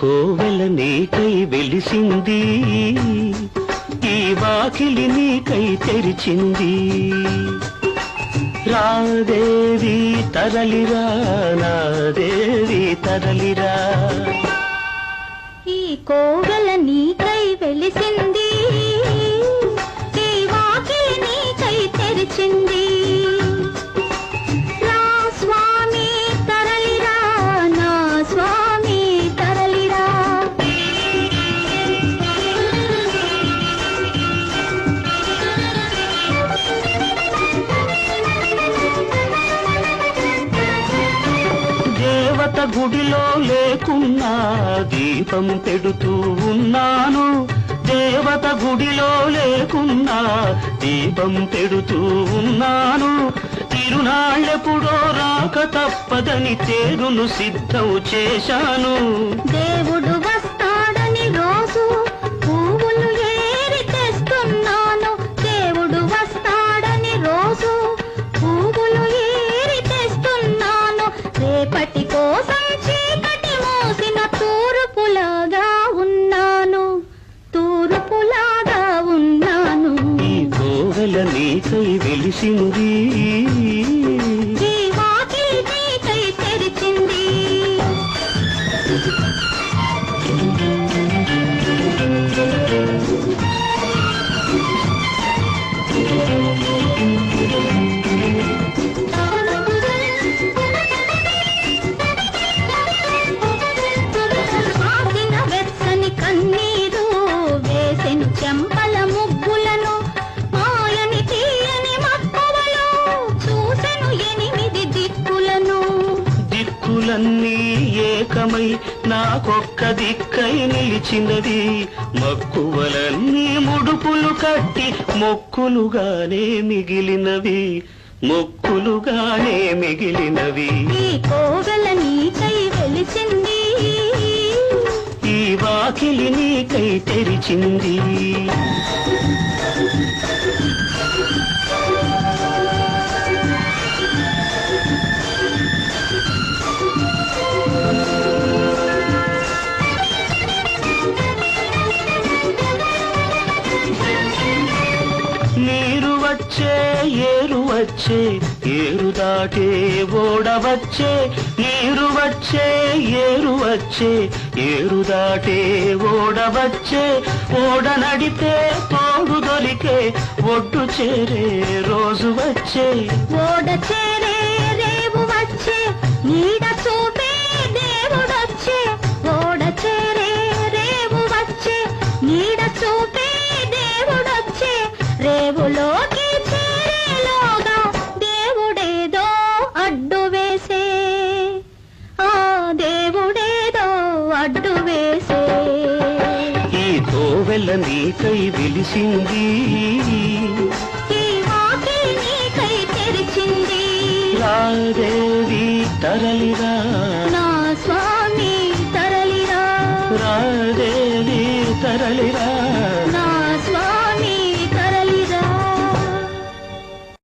కోవెల నీకై వెలిసింది. ఈ వాకిలి నీకై తెరిచింది. రాదేవి తరలిరా నాదేవి తరలిరా. ఈ కోవెల నీకై వెలిసింది. ఈ వాకిలి నీకై తెరిచింది. గుడిలో లేకున్నా దీపం పెడుతూ ఉన్నాను. దేవత గుడిలో లేకున్నా దీపం పెడుతూ ఉన్నాను. తిరునాళ్ళెప్పుడో రాక తప్పదని తేరును సిద్ధం చేశాను. దేవ నీకై తెరిచింది. ఏకమై నాకొక్క దిక్కై నిలిచినది. మక్కువలన్నీ ముడుపులు కట్టి మొక్కులుగానే మిగిలినవి. మొక్కులుగానే మిగిలినవి. ఈ కోవెల నీకై ఈ వాకిలి నీకై తెరిచింది. వచ్చే ఏరు వచ్చే ఏరు దాటే ఓడ వచ్చే నీరు వచ్చే ఏరు వచ్చే ఏరు దాటే ఓడ వచ్చే ఓడ నడితే తోడు దొరికే ఒడ్డు చేరే రోజు వచ్చే. ఓడ చేరే వేసే ఈ కోవెల నీకై వెలిసింది. రాదేవి తరలిరా. నా స్వామి తరలిరా. రాదేవి తరలిరా.